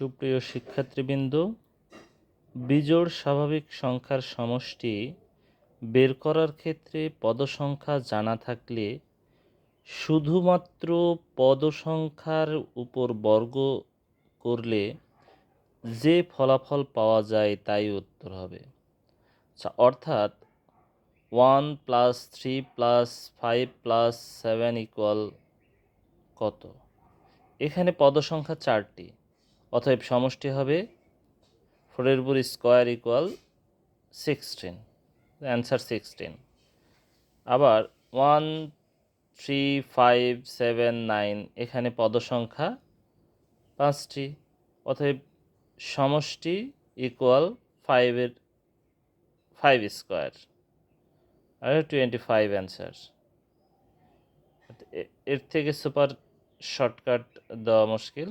সুপ্রিয় শিক্ষার্থীবৃন্দ, বিজোড় স্বাভাবিক সংখ্যার সমষ্টি বের করার ক্ষেত্রে পদসংখ্যা জানা থাকলে শুধুমাত্র পদসংখ্যার উপর বর্গ করলে যে ফলাফল পাওয়া যায় তাই উত্তর হবে। আচ্ছা অর্থাৎ one plus three plus five plus seven equal কত? এখানে পদসংখ্যা চারটি। অতএব সমষ্টি হবে ফোরের উপর square equal sixteen answer sixteen আবার one three five seven nine এখানে পদসংখ্যা পাঁচটি। অতএব সমষ্টি ইকুয়াল ফাইভের ফাইভ স্কোয়ার আর টোয়েন্টি ফাইভ অ্যান্সার এর থেকে সুপার শর্টকাট দেওয়া মুশকিল।